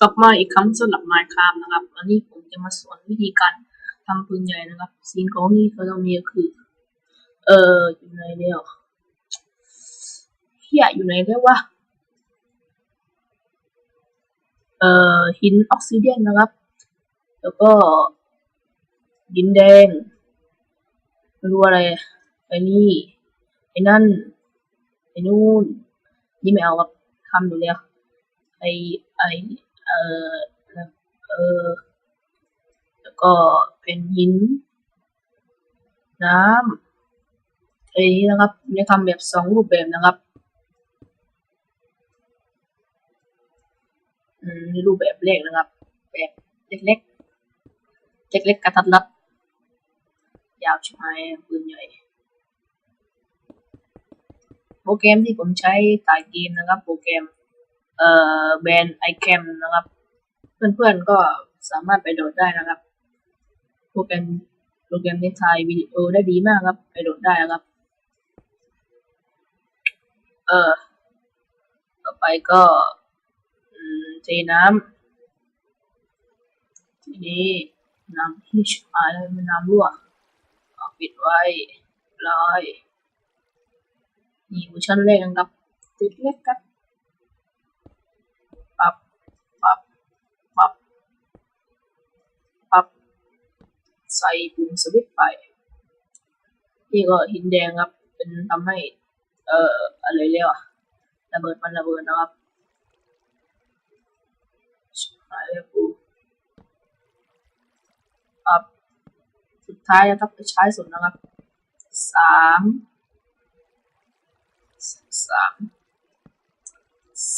กลับมาอีกครั้งสำหรับ Minecraft นะครับวันนี้ผมจะมาสอนวิธีการทำปืนใหญ่นะครับสิ่งของที่เขาต้องมีคือ เอ่ออยู่ไหนเนี่ยเฮียอยู่ไหนได้วะเอ่อหินออกซิเดียนนะครับ แล้วก็ดินแดงไม่รู้อะไรไอ้นี่ไอ้นั่นไอ้นู่นนี่ไม่เอาครับทำอยู่แล้วไอ้ไอ้ เอ่อเอ่อแล้วก็เป็นหิน น้ำไอ้นี้นะครับจะทำแบบสองรูปแบบนะครับอืมนี่รูปแบบแรกนะครับ แบบเล็กๆเล็กๆกระทัดรัดยาวชิบหายปืนใหญ่โปรแกรมที่ผมใช้ถ่ายเกมนะครับ โปรแกรม เอ่อแบรนด์ iCam นะครับ เพื่อนๆก็สามารถไปโหลดได้นะครับ โปรแกรมโปรแกรมนี้ถ่ายวิดีโอได้ดีมากครับ ไปโหลดได้นะครับ เออต่อไปก็เทน้ำทีนี้น้ำที่ชายแล้วมันน้ำรั่วเอาปิดไว้ร้อยนี่เวอร์ชันแรกนะครับติดเล็กครับ ปรับปรับปรับปรับ ใส่ปุ่มสวิตไป นี่ก็หินแดงครับ เป็นทำให้ เอ่ออะไรเรียกว่าระเบิดมันระเบิดนะครับชิบหายแล้วกูปรับสุดท้ายนะครับใช้สุดนะครับสามสาม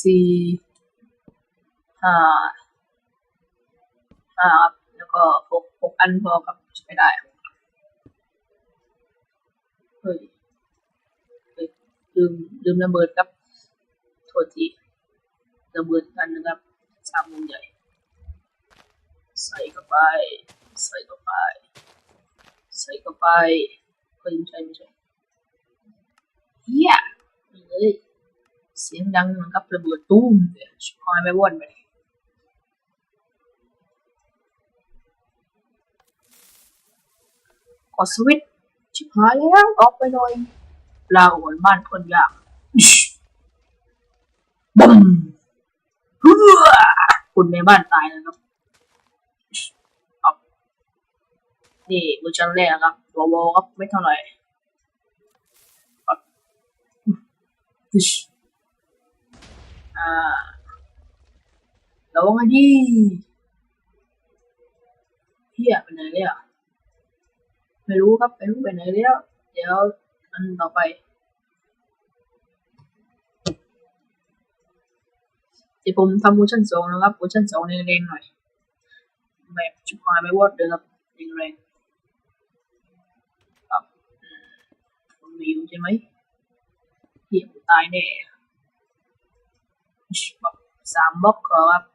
สี่ห้าห้าครับแล้วก็หกหกอันพอครับ ใช้ได้เฮ้ยเฮ้ยลืมลืมระเบิดครับโทษทีระเบิดกันนะครับสามวงใหญ่ ใส่เข้าไป ใส่เข้าไป ใส่เข้าไปเฮ้ยไม่ใช่ไม่ใช่เฮียนี่เลยเสียงดังมือนกับระเบิดตุ้มเลยชิบหายไปว่อนไปเลย ขอสวิตชิบหายแล้ว ออกไปหน่อยลาวนบ้านคนอนยากบึ้มเพื่คุณในบ้านตายแล้วครับนี่เวอชั้นแรกครับวอลครับไม่เท่าไหร่อ่าแล้วว่าไงดีเฮียเป็นไงเนี่ย 배우고 배우고 되어 간다 봐요. thì cùng thăm mũi chân xuống nó gấp mũi chân xuống lên lên này mẹ, chụp hòa mấy word được gặp lên lên gặp ví dụ trên mấy. Hiện tại để giảm bóc cờ gặp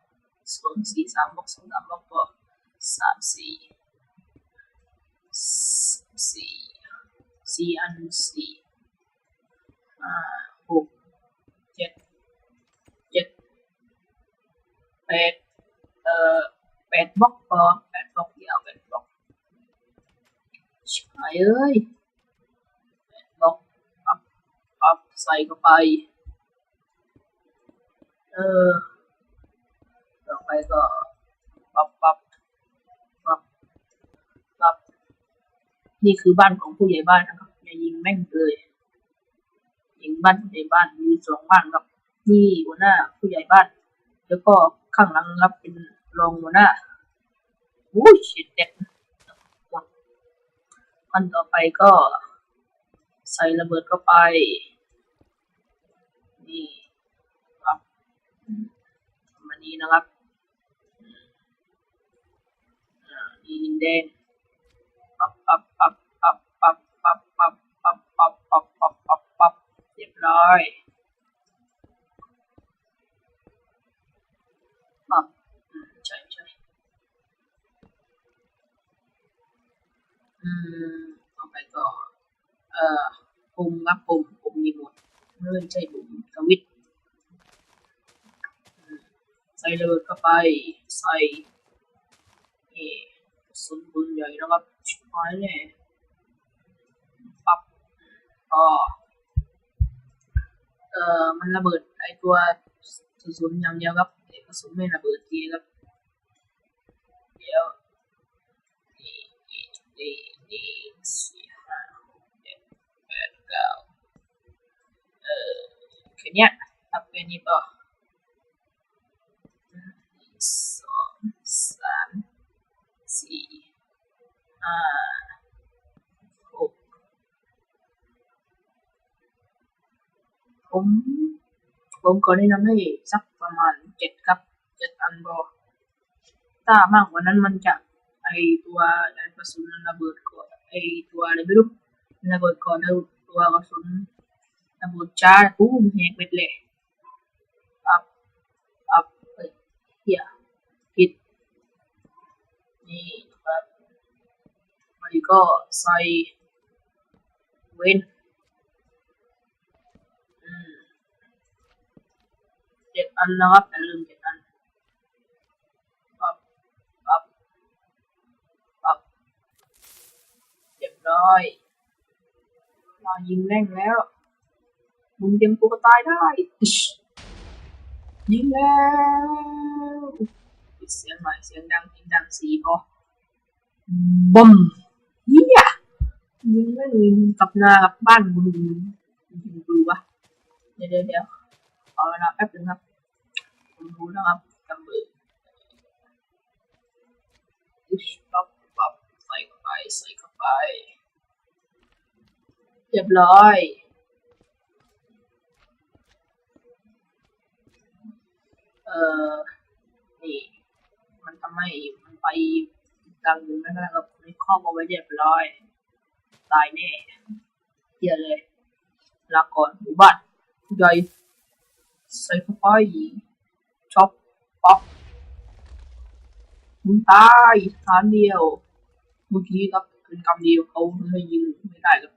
xuống xì giảm bóc, xuống giảm bóc cờ xì สี่สี่อันสี่ห้าหกเจ็ดเจ็ดแปดเอ่อแปดบล็อกก็แปดบล็อกยาวแปดบล็อกชิบหายเอ้ยแปดบล็อกปับปับใส่เข้าไป เออต่อไปก็ปับปับปับปับ นี่คือบ้านของผู้ใหญ่บ้านนะครับอย่ายิงแม่งเลยยิงบ้านผู้ใหญ่บ้านมีสองบ้านครับนี่หัวหน้าผู้ใหญ่บ้าน แล้วก็ข้างหลังรับเป็นรองหัวหน้าโอ้ชิดเด็ดอันต่อไปก็ ใส่ระเบิดเข้าไป นี่ครับวันนี้นะครับอ่ามีหินแดง ปับปับปับปับปับปับปับปับปับปับปับปับปับเรียบร้อยปับใช่ใช่อืมต่อไปก็เอ่อปุ่มครับปุ่มปุ่มรีโมทไม่อนใช่ปุ่มสวิตใส่ระเบิดเข้าไปใส่นี่กระสุนปืนใหญ่นะครับ ชิบหายแน่ปับก็เอ่อมันระเบิดไอตัวกระสุนอย่างเดียวครับไอ้กระสุนไม่ระเบิดทีครับเดี๋ยวนี่นี่นี่นี่สี่ห้าหกเจ็ดแปดเก้าเออแค่เนี้ยทำแค่นี้พอหนึ่งสองสามสี่ห้าหก ผมผมก็แนะนำให้สักประมาณเจ็ดครับเจ็ดอันพอถ้ามากกว่านั้นมันจะไอตัวไอกระสุนมันระเบิดก่อนไอตัวอะไรไม่รู้มันระเบิดก่อนแล้วตัวกระสุนระเบิดจ้าตู้มแหกไปเลยอับอับเฮ้ยเฮียผิดนี่ครับมันก็ใส่เว้นอืม เจ็ดอันนะครับอย่าลืมเจ็ดอันปั๊บปั๊บปั๊บเรียบร้อยมายิงแม่งแล้วมึงเตรียมตัวตายได้ยิงแล้วเสียงหน่อยเสียงดังเสียงดังสีพอบึ้มเฮียยิงแม่งยิงกับนากับบ้านกูดูยิงกูวะเดี๋ยวเดี๋ยวเดี๋ยวขอเวลาแป๊บนึงครับ ผมรู้นะครับจำเบอปุ๊บปั๊บปั๊บใส่เข้าไป ใส่เข้าไป เรียบร้อยเอ่อนี่มันทำให้มันไปดังนึ่งนะครับไม่ครอบเอาไว้เรียบร้อย ตายแน่เหี้ยเลยลาก่อนหมู่บ้านใหญ่ใส่เข้าไป ช็อปป๊อกมึงตายฐานเดียว เมื่อกี้ครับเป็นกำเดียวเขาไม่ยิงไม่ได้ครับ